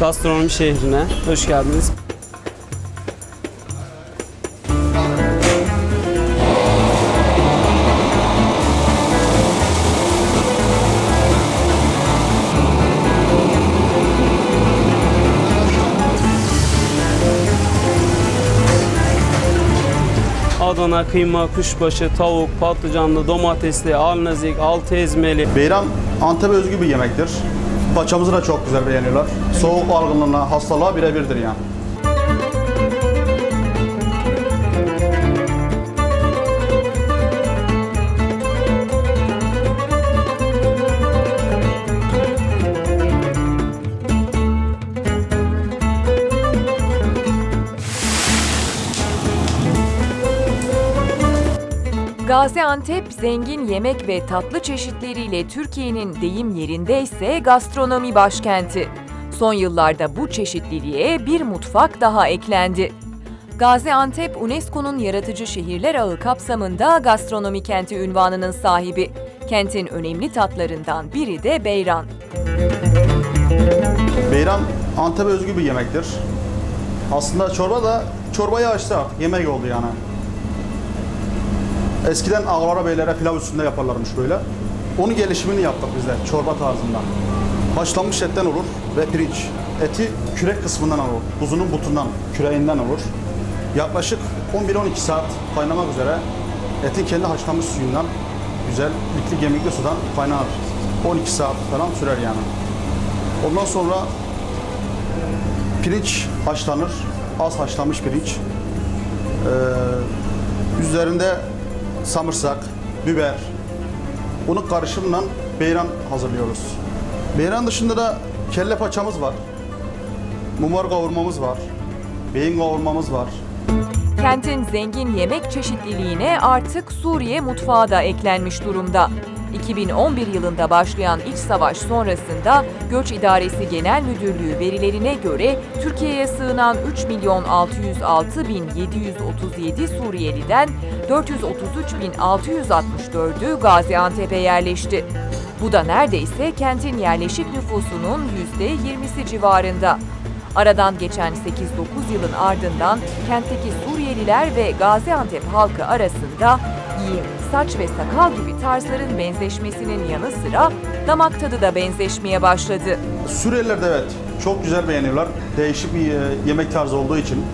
Gastronomi şehrine hoş geldiniz. Adana kıyma, kuşbaşı, tavuk, patlıcanlı, domatesli, alnazik, altı ezmeli. Beyran Antep'e özgü bir yemektir. Paçamızı da çok güzel beğeniyorlar. Soğuk algınlığına, hastalığa birebirdir yani. Gaziantep zengin yemek ve tatlı çeşitleriyle Türkiye'nin deyim yerinde ise gastronomi başkenti. Son yıllarda bu çeşitliliğe bir mutfak daha eklendi. Gaziantep, UNESCO'nun yaratıcı şehirler ağı kapsamında gastronomi kenti ünvanının sahibi. Kentin önemli tatlarından biri de beyran. Beyran Antep'e özgü bir yemektir. Aslında çorba da çorbayı açtı. Yemek oldu yani. Eskiden ağalara beylere pilav üstünde yaparlarmış böyle. Onun gelişimini yaptık biz de çorba tarzında. Haşlanmış etten olur ve pirinç. Eti kürek kısmından olur. Buzunun butundan, küreğinden olur. Yaklaşık 11-12 saat kaynamak üzere etin kendi haşlanmış suyundan güzel litli gemikli sudan kaynar. 12 saat falan sürer yani. Ondan sonra pirinç haşlanır. Az haşlanmış pirinç. Ee, üzerinde samırsak, biber. Bunun karışımla beyran hazırlıyoruz. Beyran dışında da kelle paçamız var. Mumar kavurmamız var. Beyin kavurmamız var. Kentin zengin yemek çeşitliliğine artık Suriye mutfağı da eklenmiş durumda. 2011 yılında başlayan iç savaş sonrasında Göç İdaresi Genel Müdürlüğü verilerine göre Türkiye'ye sığınan 3 milyon 606 bin 737 Suriyeliden 433 bin 664'ü Gaziantep'e yerleşti. Bu da neredeyse kentin yerleşik nüfusunun %20'si civarında. Aradan geçen 8-9 yılın ardından kentteki Suriyeliler ve Gaziantep halkı arasında giyim, saç ve sakal gibi tarzların benzeşmesinin yanı sıra damak tadı da benzeşmeye başladı. Suriyeliler de evet çok güzel beğeniyorlar. Değişik bir e, yemek tarzı olduğu için.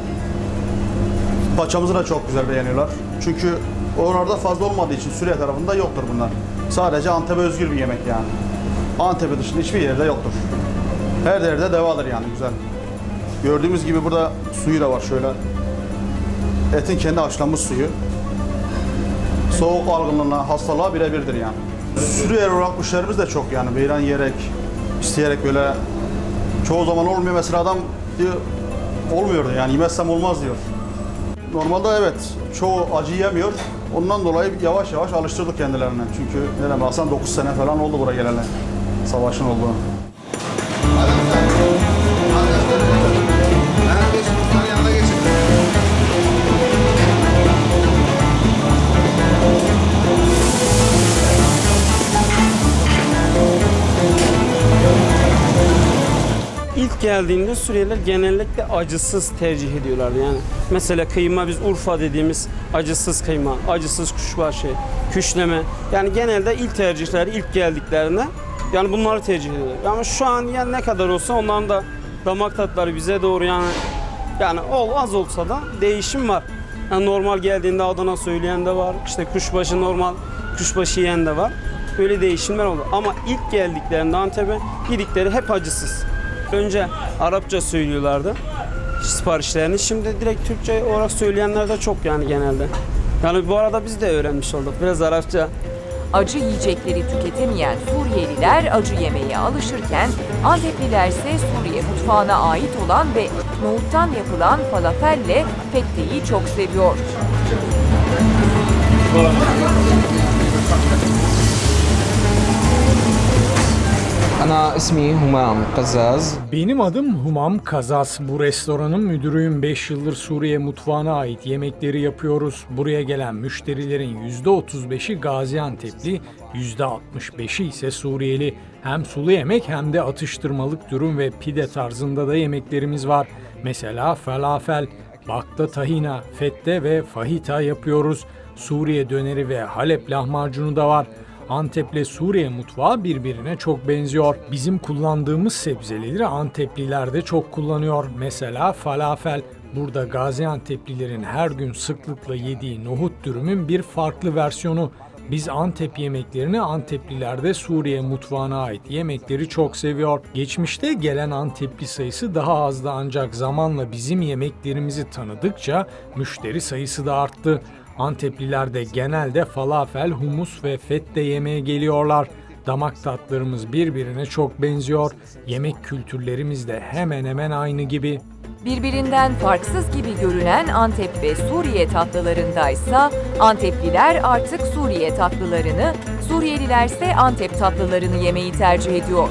Paçamızı da çok güzel beğeniyorlar. Çünkü oralarda fazla olmadığı için Suriye tarafında yoktur bunlar. Sadece Antep'e özgür bir yemek yani. Antep'e dışında hiçbir yerde yoktur. Her yerde devadır yani güzel. Gördüğümüz gibi burada suyu da var şöyle. Etin kendi haşlanmış suyu. Soğuk algınlığına, hastalığa birebirdir yani. Suriyeli olarak müşterimiz de çok yani. Beyran yiyerek, isteyerek böyle çoğu zaman olmuyor. Mesela adam diyor, olmuyor yani yemezsem olmaz diyor. Normalde evet çoğu acı yemiyor. Ondan dolayı yavaş yavaş alıştırdık kendilerine. Çünkü ne baksan 9 sene falan oldu buraya gelene. Savaşın olduğu. Geldiğinde Suriyeliler genellikle acısız tercih ediyorlar yani. Mesela kıyma biz Urfa dediğimiz acısız kıyma, acısız kuşbaşı, küşleme. Yani genelde ilk tercihler ilk geldiklerinde yani bunları tercih ediyorlar. Ama şu an yani ne kadar olsa onların da damak tatları bize doğru yani yani ol az olsa da değişim var. Yani normal geldiğinde Adana söyleyen de var. işte kuşbaşı normal kuşbaşı yiyen de var. Böyle değişimler oldu. Ama ilk geldiklerinde Antep'e yedikleri hep acısız. Önce Arapça söylüyorlardı siparişlerini. Şimdi direkt Türkçe olarak söyleyenler de çok yani genelde. Yani bu arada biz de öğrenmiş olduk. Biraz Arapça Acı yiyecekleri tüketemeyen Suriyeliler acı yemeğe alışırken Antepliler ise Suriye mutfağına ait olan ve nohuttan yapılan falafelle fetteyi çok seviyor. Ana ismi Humam Kazaz. Benim adım Humam Kazaz. Bu restoranın müdürüyüm. 5 yıldır Suriye mutfağına ait yemekleri yapıyoruz. Buraya gelen müşterilerin %35'i Gaziantep'li, %65'i ise Suriyeli. Hem sulu yemek hem de atıştırmalık dürüm ve pide tarzında da yemeklerimiz var. Mesela falafel, bakla tahina, fette ve fahita yapıyoruz. Suriye döneri ve Halep lahmacunu da var. Antep'le Suriye mutfağı birbirine çok benziyor. Bizim kullandığımız sebzeleri Antepliler de çok kullanıyor. Mesela falafel. Burada Gaziantep'lilerin her gün sıklıkla yediği nohut dürümün bir farklı versiyonu. Biz Antep yemeklerini Antepliler de Suriye mutfağına ait yemekleri çok seviyor. Geçmişte gelen Antepli sayısı daha azdı ancak zamanla bizim yemeklerimizi tanıdıkça müşteri sayısı da arttı. Antepliler de genelde falafel, humus ve fette yemeye geliyorlar. Damak tatlarımız birbirine çok benziyor. Yemek kültürlerimiz de hemen hemen aynı gibi. Birbirinden farksız gibi görünen Antep ve Suriye tatlılarındaysa Antepliler artık Suriye tatlılarını, Suriyelilerse Antep tatlılarını yemeyi tercih ediyor.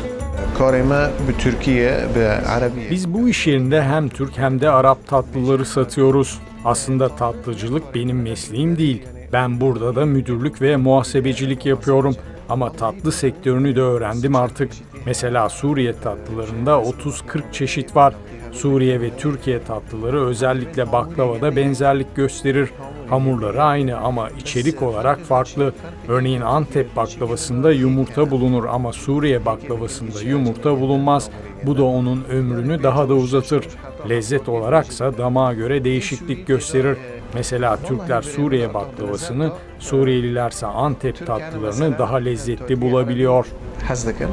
Biz bu iş yerinde hem Türk hem de Arap tatlıları satıyoruz. Aslında tatlıcılık benim mesleğim değil. Ben burada da müdürlük ve muhasebecilik yapıyorum. Ama tatlı sektörünü de öğrendim artık. Mesela Suriye tatlılarında 30-40 çeşit var. Suriye ve Türkiye tatlıları özellikle baklavada benzerlik gösterir. Hamurları aynı ama içerik olarak farklı. Örneğin Antep baklavasında yumurta bulunur ama Suriye baklavasında yumurta bulunmaz. Bu da onun ömrünü daha da uzatır. Lezzet olaraksa damağa göre değişiklik gösterir. Mesela Türkler Suriye baklavasını, Suriyelilerse Antep tatlılarını daha lezzetli bulabiliyor. Hazlıkım.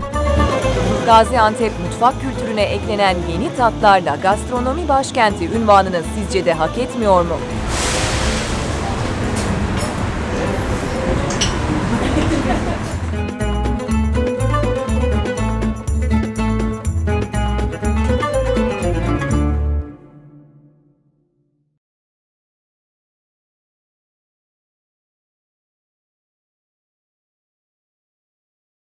Gaziantep mutfak kültürüne eklenen yeni tatlarla gastronomi başkenti ünvanını sizce de hak etmiyor mu?